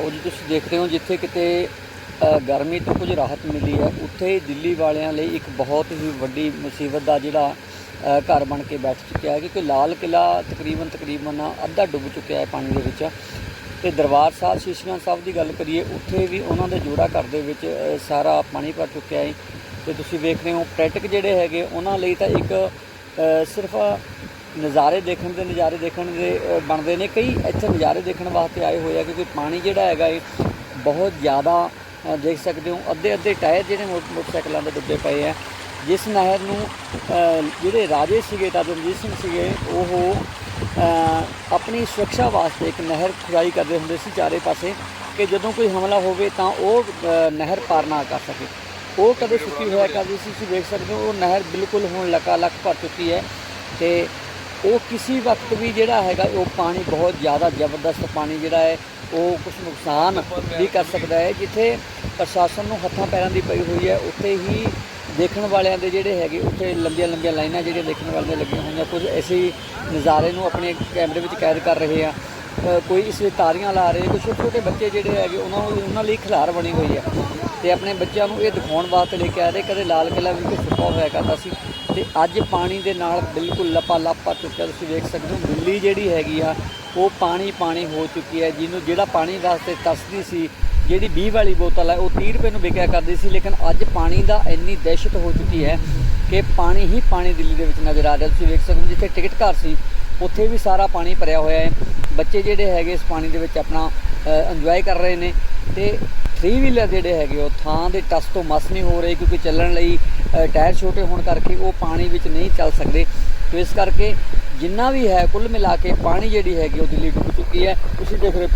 ਉਹ ਜੀ ਤੁਸੀਂ ਦੇਖ ਰਹੇ ਹੋ ਜਿੱਥੇ ਕਿਤੇ ਗਰਮੀ ਤੋਂ ਕੁਝ ਰਾਹਤ ਮਿਲੀ ਹੈ, ਉੱਥੇ ਦਿੱਲੀ ਵਾਲਿਆਂ ਲਈ ਇੱਕ ਬਹੁਤ ਹੀ ਵੱਡੀ ਮੁਸੀਬਤ ਦਾ ਜਿਹੜਾ ਘਰ ਬਣ ਕੇ ਬੈਠ ਚੁੱਕਿਆ ਹੈ, ਕਿਉਂਕਿ ਲਾਲ ਕਿਲਾ ਤਕਰੀਬਨ ਤਕਰੀਬਨ ਅੱਧਾ ਡੁੱਬ ਚੁੱਕਿਆ ਹੈ ਪਾਣੀ ਦੇ ਵਿੱਚ। ਤੇ ਦਰਬਾਰ ਸਾਹਿਬ ਸ਼ੀਸ਼ਗੰਜ ਸਾਹਿਬ ਦੀ ਗੱਲ ਕਰੀਏ, ਉੱਥੇ ਵੀ ਉਹਨਾਂ ਦੇ ਜੋੜਾ ਘਰ ਦੇ ਵਿੱਚ ਸਾਰਾ ਪਾਣੀ ਭਰ ਚੁੱਕਿਆ ਹੈ। ਤੇ ਤੁਸੀਂ ਵੇਖ ਰਹੇ ਹੋ, ਪਰੈਟਿਕ ਜਿਹੜੇ ਹੈਗੇ, ਉਹਨਾਂ ਲਈ ਤਾਂ ਇੱਕ ਸਿਰਫ ਨਜ਼ਾਰੇ ਦੇਖਣ ਦੇ, ਨਜ਼ਾਰੇ ਦੇਖਣ ਦੇ ਬਣਦੇ ਨੇ। ਕਈ ਇੱਥੇ ਨਜ਼ਾਰੇ ਦੇਖਣ ਵਾਸਤੇ ਆਏ ਹੋਏ ਆ, ਕਿਉਂਕਿ ਪਾਣੀ ਜਿਹੜਾ ਹੈਗਾ, ਇਹ ਬਹੁਤ ਜ਼ਿਆਦਾ ਦੇਖ ਸਕਦੇ ਹੋ। ਅੱਧੇ ਅੱਧੇ ਟਾਇਰ ਜਿਹੜੇ ਮੋਟ- ਮੋਟਰਸਾਈਕਲਾਂ ਦੇ ਡੁੱਬੇ ਪਏ ਆ। ਜਿਸ ਨਹਿਰ ਨੂੰ ਜਿਹੜੇ ਰਾਜੇ ਸੀਗੇ ਤਾਂ ਰਣਜੀਤ ਸਿੰਘ ਸੀਗੇ, ਉਹ ਆਪਣੀ ਸੁਰੱਖਿਆ ਵਾਸਤੇ ਇੱਕ ਨਹਿਰ ਖੁਦਾਈ ਕਰਦੇ ਹੁੰਦੇ ਸੀ ਚਾਰੇ ਪਾਸੇ, ਕਿ ਜਦੋਂ ਕੋਈ ਹਮਲਾ ਹੋਵੇ ਤਾਂ ਉਹ ਨਹਿਰ ਪਾਰ ਨਾ ਕਰ ਸਕੇ। ਉਹ ਕਦੇ ਸੁੱਕੀ ਹੋਇਆ ਕਰਦੀ ਸੀ, ਤੁਸੀਂ ਦੇਖ ਸਕਦੇ ਹੋ, ਉਹ ਨਹਿਰ ਬਿਲਕੁਲ ਹੁਣ ਲਕਾ ਲੱਖ ਭਰ ਚੁੱਕੀ ਹੈ। ਤੇ ਉਹ ਕਿਸੇ ਵਕਤ ਵੀ ਜਿਹੜਾ ਹੈਗਾ, ਉਹ ਪਾਣੀ ਬਹੁਤ ਜ਼ਿਆਦਾ ਜ਼ਬਰਦਸਤ ਪਾਣੀ ਜਿਹੜਾ ਹੈ, ਉਹ ਕੁਝ ਨੁਕਸਾਨ ਵੀ ਕਰ ਸਕਦਾ ਹੈ। ਜਿੱਥੇ ਪ੍ਰਸ਼ਾਸਨ ਨੂੰ ਹੱਥਾਂ ਪੈਰਾਂ ਦੀ ਪਈ ਹੋਈ ਹੈ, ਉੱਥੇ ਹੀ ਦੇਖਣ ਵਾਲਿਆਂ ਦੇ ਜਿਹੜੇ ਹੈਗੇ, ਉੱਥੇ ਲੰਬੀਆਂ ਲੰਬੀਆਂ ਲਾਈਨਾਂ ਜਿਹੜੀਆਂ ਦੇਖਣ ਵਾਲਿਆਂ ਦੀਆਂ ਲੱਗੀਆਂ ਹੋਈਆਂ, ਕੁਝ ਐਸੇ ਨਜ਼ਾਰੇ ਨੂੰ ਆਪਣੇ ਕੈਮਰੇ ਵਿੱਚ ਕੈਦ ਕਰ ਰਹੇ ਆ। ਕੋਈ ਇਸ ਲਈ ਤਾਰੀਆਂ ਲਾ ਰਹੇ ਕੁਝ ਛੋਟੇ ਛੋਟੇ ਬੱਚੇ ਜਿਹੜੇ ਹੈਗੇ, ਉਹਨਾਂ ਉਹਨਾਂ ਲਈ ਖਿਲਾਰ ਬਣੀ ਹੋਈ ਹੈ। ਤੇ ਆਪਣੇ ਬੱਚਿਆਂ ਨੂੰ ਇਹ ਦਿਖਾਉਣ ਵਾਸਤੇ ਲੈ ਕੇ ਆ ਰਹੇ, ਕਦੇ ਲਾਲ ਕਿਲਾ ਵੀ ਕੋਈ ਸੁੱਕਾ ਹੋਇਆ ਕਰਦਾ ਸੀ। ਤੇ ਅੱਜ ਪਾਣੀ ਦੇ ਨਾਲ ਬਿਲਕੁਲ ਲਪਾ ਲੱਪਾ ਚੁੱਕਿਆ, ਤੁਸੀਂ ਵੇਖ ਸਕਦੇ ਹੋ ਦਿੱਲੀ ਜਿਹੜੀ ਹੈਗੀ ਆ, ਉਹ ਪਾਣੀ ਪਾਣੀ ਹੋ ਚੁੱਕੀ ਹੈ, ਜਿਹਨੂੰ ਜਿਹੜਾ ਪਾਣੀ ਵਾਸਤੇ ਤਰਸਦੀ ਸੀ, ਜਿਹੜੀ 20 ਵਾਲੀ ਬੋਤਲ ਹੈ ਉਹ 30 ਰੁਪਏ ਨੂੰ ਵਿਕਿਆ ਕਰਦੀ ਸੀ, ਲੇਕਿਨ ਅੱਜ ਪਾਣੀ ਦਾ ਇੰਨੀ ਦਹਿਸ਼ਤ ਹੋ ਚੁੱਕੀ ਹੈ ਕਿ ਪਾਣੀ ਹੀ ਪਾਣੀ ਦਿੱਲੀ ਦੇ ਵਿੱਚ ਨਜ਼ਰ ਆ ਰਿਹਾ। ਤੁਸੀਂ ਵੇਖ ਸਕਦੇ ਹੋ, ਜਿੱਥੇ ਟਿਕਟ ਘਰ ਸੀ, ਉੱਥੇ ਵੀ ਸਾਰਾ ਪਾਣੀ ਭਰਿਆ ਹੋਇਆ ਹੈ। ਬੱਚੇ ਜਿਹੜੇ ਹੈਗੇ ਇਸ ਪਾਣੀ ਦੇ ਵਿੱਚ ਆਪਣਾ ਇੰਜੋਏ ਕਰ ਰਹੇ ਨੇ ਤੇ 3 ਵੀਲਰ ਜਿਹੜੇ ਹੈਗੇ ਉਹ ਥਾਂ ਦੇ ਟਸ ਤੋਂ ਮਸ ਨਹੀਂ ਹੋ ਰਹੇ ਕਿਉਂਕਿ ਚੱਲਣ ਲਈ ਟਾਇਰ ਛੋਟੇ ਹੋਣ ਕਰਕੇ ਉਹ ਪਾਣੀ ਵਿੱਚ ਨਹੀਂ ਚੱਲ ਸਕਦੇ। ਤੇ ਇਸ ਕਰਕੇ ਜਿੰਨਾ ਵੀ ਹੈ, ਕੁੱਲ ਮਿਲਾ ਕੇ ਪਾਣੀ ਜਿਹੜੀ ਹੈਗੀ ਉਹ ਦਿੱਲੀ ਡੁੱਬ ਚੁੱਕੀ ਹੈ। ਤੁਸੀਂ ਦੇਖ ਰਹੇ ਹੋ